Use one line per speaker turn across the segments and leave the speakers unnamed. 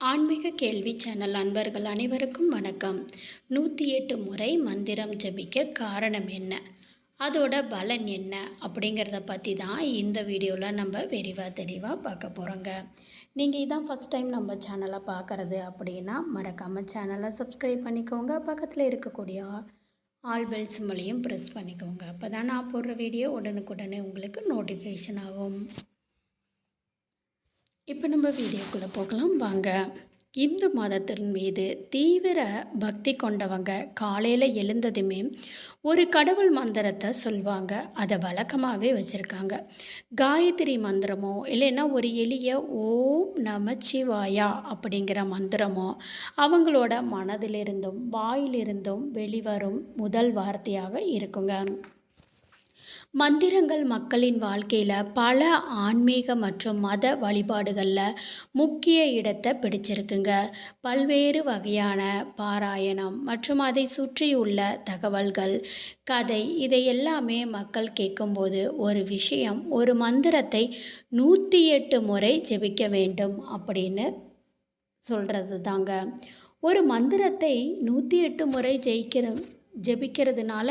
ஆன்மீக கேள்வி சேனல் அன்பர்கள் அனைவருக்கும் வணக்கம். நூற்றி எட்டு முறை மந்திரம் ஜபிக்க காரணம் என்ன? அதோட பலன் என்ன? அப்படிங்கிறத பற்றி தான் இந்த வீடியோவில் நம்ம விரிவாக தெளிவாக பார்க்க போகிறோங்க நீங்கள் இதான் ஃபஸ்ட் டைம் நம்ம சேனலை பார்க்குறது அப்படின்னா மறக்காமல் சேனலை சப்ஸ்கிரைப் பண்ணிக்கோங்க. பக்கத்தில் இருக்கக்கூடிய ஆல் பெல் சிம்மலையும் ப்ரெஸ் பண்ணிக்கோங்க. அப்போ தான் நான் போடுற வீடியோ உடனுக்குடனே உங்களுக்கு நோட்டிஃபிகேஷன் ஆகும். இப்போ நம்ம வீடியோக்குள்ளே போகலாம். வாங்க. இந்து மதத்தின் மீது தீவிர பக்தி கொண்டவங்க காலையில் எழுந்ததுமே ஒரு கடவுள் மந்திரத்தை சொல்லுவாங்க அதை வழக்கமாகவே வச்சுருக்காங்க. காயத்ரி மந்திரமோ இல்லைன்னா ஒரு எளிய ஓம் நமச்சிவாயா அப்படிங்கிற மந்திரமோ அவங்களோட மனதிலிருந்தும் வாயிலிருந்தும் வெளிவரும் முதல் வார்த்தையாக இருக்குங்க. மந்திரங்கள் மக்களின் வாழ்க்கையில் பல ஆன்மீக மற்றும் மத வழிபாடுகளில் முக்கிய இடத்தை பிடிச்சிருக்குங்க. பல்வேறு வகையான பாராயணம் மற்றும் அதை சுற்றியுள்ள தகவல்கள் கதை இதை எல்லாமே மக்கள் கேட்கும்போது ஒரு விஷயம் ஒரு மந்திரத்தை நூற்றி எட்டு முறை ஜெபிக்க வேண்டும் அப்படின்னு சொல்கிறது தாங்க ஒரு மந்திரத்தை நூற்றி எட்டு முறை ஜெயிக்கிற ஜெபிக்கிறதுனால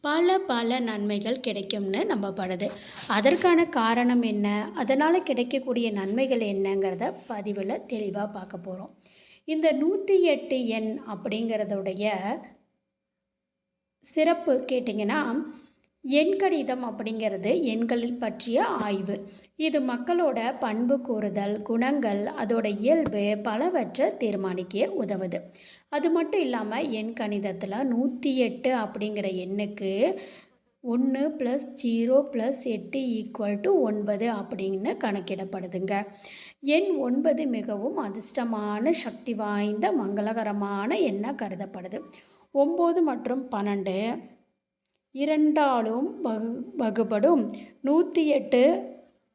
பல பல நன்மைகள் கிடைக்கும்னு நம்பப்படுது. அதற்கான காரணம் என்ன? அதனால் கிடைக்கக்கூடிய நன்மைகள் என்னங்கிறத பதிவில் தெளிவாக பார்க்க போகிறோம் இந்த நூற்றி எட்டு எண் அப்படிங்கிறதுடைய சிறப்பு கேட்டிங்கன்னா எண்கணிதம் அப்படிங்கிறது எண்களில் பற்றிய ஆய்வு. இது மக்களோட பண்பு கூறுதல் குணங்கள் அதோட இயல்பு பலவற்றை தீர்மானிக்க உதவுது. அது மட்டும் இல்லாமல் எண் கணிதத்தில் நூற்றி எட்டு அப்படிங்கிற எண்ணுக்கு ஒன்று ப்ளஸ் ஜீரோ ப்ளஸ் எட்டு ஈக்குவல் டு ஒன்பது அப்படின்னு கணக்கிடப்படுதுங்க. எண் ஒன்பது மிகவும் அதிர்ஷ்டமான சக்தி வாய்ந்த மங்களகரமான எண்ணாக கருதப்படுது. ஒம்பது மற்றும் பன்னெண்டு இரண்டாலும் வகு வகுபடும். நூற்றி எட்டு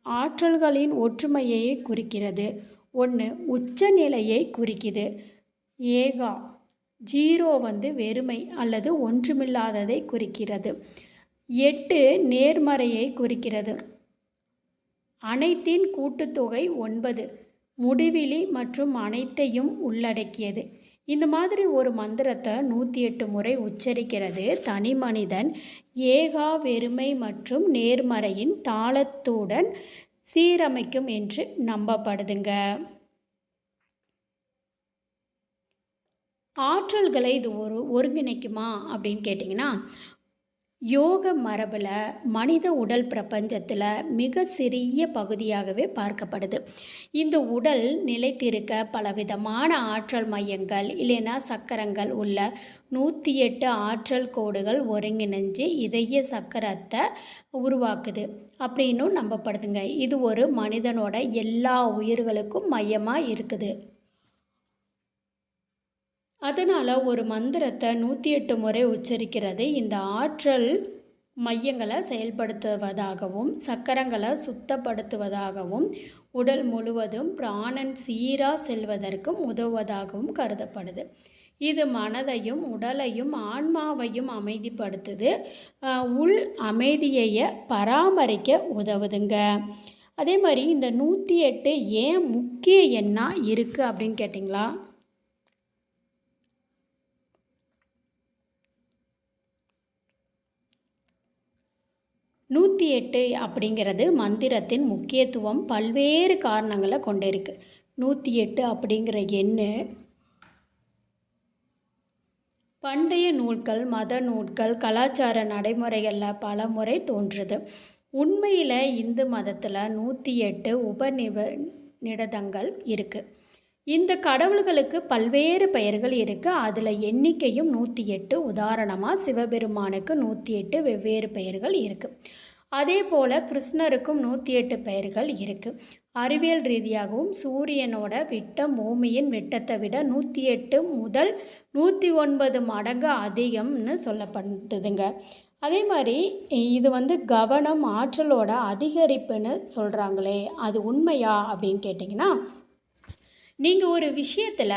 ஆற்றல்களின் ஒற்றுமையை குறிக்கிறது. ஒன்று உச்சநிலையை குறிக்குது. ஏகா ஜீரோ வந்து வெறுமை அல்லது ஒன்றுமில்லாததை குறிக்கிறது. எட்டு நேர்மறையை குறிக்கிறது. அனைத்தின் கூட்டுத்தொகை ஒன்பது. முடிவிலி மற்றும் அனைத்தையும் உள்ளடக்கியது. இந்த மாதிரி ஒரு மந்திரத்தை நூற்றி எட்டு முறை உச்சரிக்கிறது தனி மனிதன் ஏகா வெறுமை மற்றும் நேர்மறையின் தாளத்துடன் சீரமைக்கும் என்று நம்பப்படுதுங்க. ஆற்றல்களை இது ஒரு ஒருங்கிணைக்குமா அப்படின்னு கேட்டிங்கன்னா யோக மரபில் மனித உடல் பிரபஞ்சத்தில் மிக சிறிய பகுதியாகவே பார்க்கப்படுது. இந்த உடல் நிலைத்திருக்க பலவிதமான ஆற்றல் மையங்கள் இல்லைன்னா சக்கரங்கள் உள்ள நூற்றி எட்டு ஆற்றல் கோடுகள் ஒருங்கிணைஞ்சு இதய சக்கரத்தை உருவாக்குது. அப்படின்னும் நம்பப்படுதுங்க. இது ஒரு மனிதனோட எல்லா உயிர்களுக்கும் மையமாக இருக்குது. அதனால் ஒரு மந்திரத்தை நூற்றி எட்டு முறை உச்சரிக்கிறது. இந்த ஆற்றல் மையங்களை செயல்படுத்துவதாகவும் சக்கரங்களை சுத்தப்படுத்துவதாகவும் உடல் முழுவதும் பிராணன் சீராக செல்வதற்கும் உதவுவதாகவும் கருதப்படுது. இது மனதையும் உடலையும் ஆன்மாவையும் அமைதிப்படுத்துது. உள் அமைதியையை பராமரிக்க உதவுதுங்க. அதே மாதிரி இந்த நூற்றி எட்டு ஏன் முக்கிய எண்ணாக இருக்குது அப்படின்னு கேட்டிங்களா? நூற்றி எட்டு அப்படிங்கிறது மந்திரத்தின் முக்கியத்துவம் பல்வேறு காரணங்களை கொண்டிருக்கு. நூற்றி எட்டு அப்படிங்கிற எண்ணு பண்டைய நூல்கள் மத நூல்கள் கலாச்சார நடைமுறைகளில் பல முறை தோன்றுது. உண்மையில் இந்து மதத்தில் நூற்றி எட்டு உபநிப நிடதங்கள் இருக்குது இந்த கடவுள்களுக்கு பல்வேறு பெயர்கள் இருக்குது அதில் எண்ணிக்கையும் நூற்றி எட்டு உதாரணமாக சிவபெருமானுக்கு நூற்றி எட்டு வெவ்வேறு பெயர்கள் இருக்குது அதே போல் கிருஷ்ணருக்கும் நூற்றி எட்டு பெயர்கள் இருக்குது அறிவியல் ரீதியாகவும் சூரியனோட விட்டம் பூமியின் விட்டத்தை விட நூற்றி எட்டு முதல் நூற்றி ஒன்பது மடங்கு அதிகம்னு சொல்லப்படுதுங்க அதே மாதிரி இது வந்து கவனம் ஆற்றலோட அதிகரிப்புன்னு சொல்கிறாங்களே அது உண்மையா அப்படின்னு கேட்டிங்கன்னா நீங்கள் ஒரு விஷயத்தில்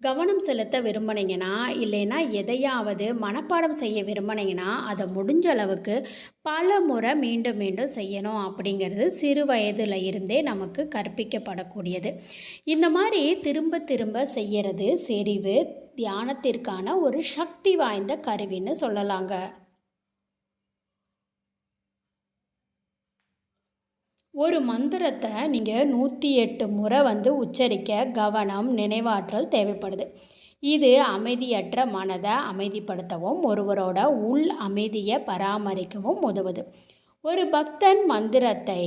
கவனம் செலுத்த விரும்புனீங்கன்னா இல்லைன்னா எதையாவது மனப்பாடம் செய்ய விரும்புனீங்கன்னா அதை முடிஞ்ச அளவுக்கு பல முறை மீண்டும் மீண்டும் செய்யணும் அப்படிங்கிறது சிறு வயதில் இருந்தே நமக்கு கற்பிக்கப்படக்கூடியது. இந்த மாதிரி திரும்ப திரும்ப செய்யறது செறிவு தியானத்திற்கான ஒரு சக்தி வாய்ந்த கருவின்னு சொல்லலாங்க. ஒரு மந்திரத்தை நீங்கள் நூற்றி எட்டு முறை வந்து உச்சரிக்க கவனம் நினைவாற்றல் தேவைப்படுது. இது அமைதியற்ற மனதை அமைதிப்படுத்தவும் ஒருவரோட உள் அமைதியை பராமரிக்கவும் உதவுது. ஒரு பக்தன் மந்திரத்தை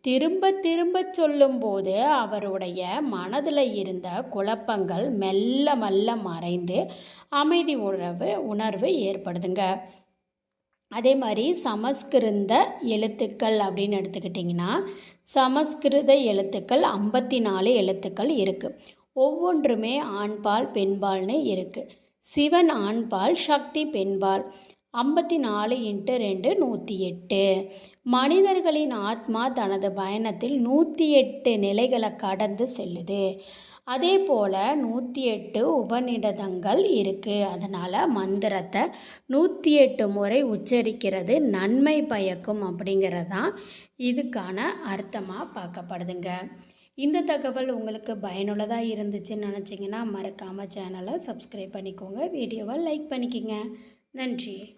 திரும்ப திரும்ப சொல்லும்போது அவருடைய மனதில் இருந்த குழப்பங்கள் மெல்ல மெல்ல மறைந்து அமைதி உணர்வு உணர்வு ஏற்படுதுங்க. அதே மாதிரி சமஸ்கிருத எழுத்துக்கள் அப்படின்னு எடுத்துக்கிட்டிங்கன்னா சமஸ்கிருத எழுத்துக்கள் ஐம்பத்தி நாலு எழுத்துக்கள் இருக்குது ஒவ்வொன்றுமே ஆண்பால் பெண்பால்னு இருக்குது சிவன் ஆண்பால் சக்தி பெண்பால். ஐம்பத்தி நாலு இன்ட்டு ரெண்டு நூற்றி எட்டு மனிதர்களின் ஆத்மா தனது பயணத்தில் நூற்றி எட்டு நிலைகளை கடந்து செல்லுது. அதே போல் நூற்றி எட்டு உபநிடதங்கள் இருக்குது அதனால் மந்திரத்தை நூற்றி எட்டு முறை உச்சரிக்கிறது நன்மை பயக்கும் அப்படிங்கிறது தான் இதுக்கான அர்த்தமாக பார்க்கப்படுதுங்க. இந்த தகவல் உங்களுக்கு பயனுள்ளதாக இருந்துச்சுன்னு நினச்சிங்கன்னா மறக்காமல் சேனலை சப்ஸ்கிரைப் பண்ணிக்கோங்க. வீடியோவை லைக் பண்ணிக்கோங்க. நன்றி.